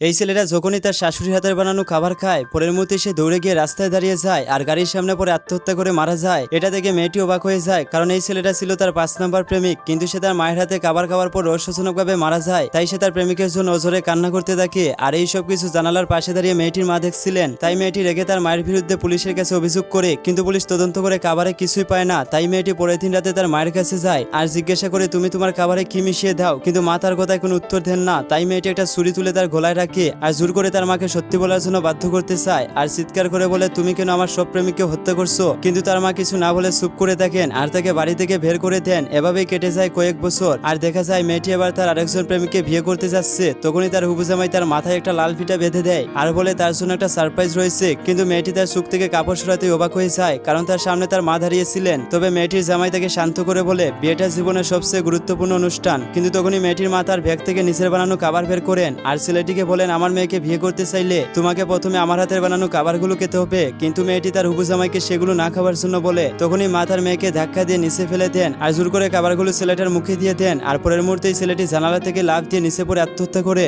এই ছেলেটা যখনই তার শাশুড়ি হাতের বানানো খাবার খায়, পরের মুহূর্তে সে দৌড়ে গিয়ে রাস্তায় দাঁড়িয়ে যায় আর গাড়ির সামনে পরে আত্মহত্যা করে মারা যায়। এটা দেখে মেয়েটি অবাক হয়ে যায়, কারণ এই ছেলেটা ছিল তার পাঁচ নাম্বার প্রেমিক, কিন্তু সে তার মায়ের হাতে খাবার খাওয়ার পর রহস্যজনকভাবে মারা যায়। তাই সে তার প্রেমিকের জন্য ওজোরে কান্না করতে থাকে আর এই সব কিছু জানালার পাশে দাঁড়িয়ে মেয়েটির মা দেখছিলেন। তাই মেয়েটি রেগে তার মায়ের বিরুদ্ধে পুলিশের কাছে অভিযোগ করে, কিন্তু পুলিশ তদন্ত করে খাবারে কিছুই পায় না। তাই মেয়েটি পরের দিন রাতে তার মায়ের কাছে যায় আর জিজ্ঞাসা করে, তুমি তোমার খাবারে কি মিশিয়ে দাও? কিন্তু মা তার কথায় কোনো উত্তর দেন না। তাই মেয়েটি একটা ছুরি তুলে তার গলায় রাখে আর জোর করে তার মাকে সত্যি বলার জন্য বাধ্য করতে চায়? আর চিৎকার করে বলে, তুমি কেন আমার সব প্রেমিককে হত্যা করছ? কিন্তু তার মা কিছু না বলে চুপ করে থাকেন আর তাকে বাড়ি থেকে বের করে দেন। এভাবেই কেটে যায় কয়েক বছর। আর দেখা যায় মেয়েটি এবার তার আরেকজন প্রেমিককে বিয়ে করতে যাচ্ছে। তখনই তার হুবুজামাই তার মাথায় একটা লাল ফিটা বেঁধে দেয় আর বলে, তার জন্য একটা সারপ্রাইজ রয়েছে। কিন্তু মেয়েটি তার সুখ থেকে কাপড় সরাতে অবাক হয়ে যায়, কারণ তার সামনে তার মা দাঁড়িয়েছিলেন। তবে মেয়েটির জামাই তাকে শান্ত করে বলে, বিয়েটা জীবনের সবচেয়ে গুরুত্বপূর্ণ অনুষ্ঠান। কিন্তু তখনই মেয়েটির মা তার ব্যাগ থেকে নিচের বানানো খাবার বের করেন আর ছেলেটিকে বলেন, আমার মেয়েকে বিয়ে করতে চাইলে তোমাকে প্রথমে আমার হাতের বানানো খাবারগুলো খেতে হবে। কিন্তু মেয়েটি তার হুবু জামাইকে সেগুলো না খাবার জন্য বলে, তখনই মাথার মেয়েকে ধাক্কা দিয়ে নিচে ফেলে দেন আর জোর করে খাবারগুলো ছেলেটার মুখে দিয়ে দেন। আর পরের মুহূর্তে ছেলেটি জানালা থেকে লাভ দিয়ে নিচে পরে আত্মহত্যা করে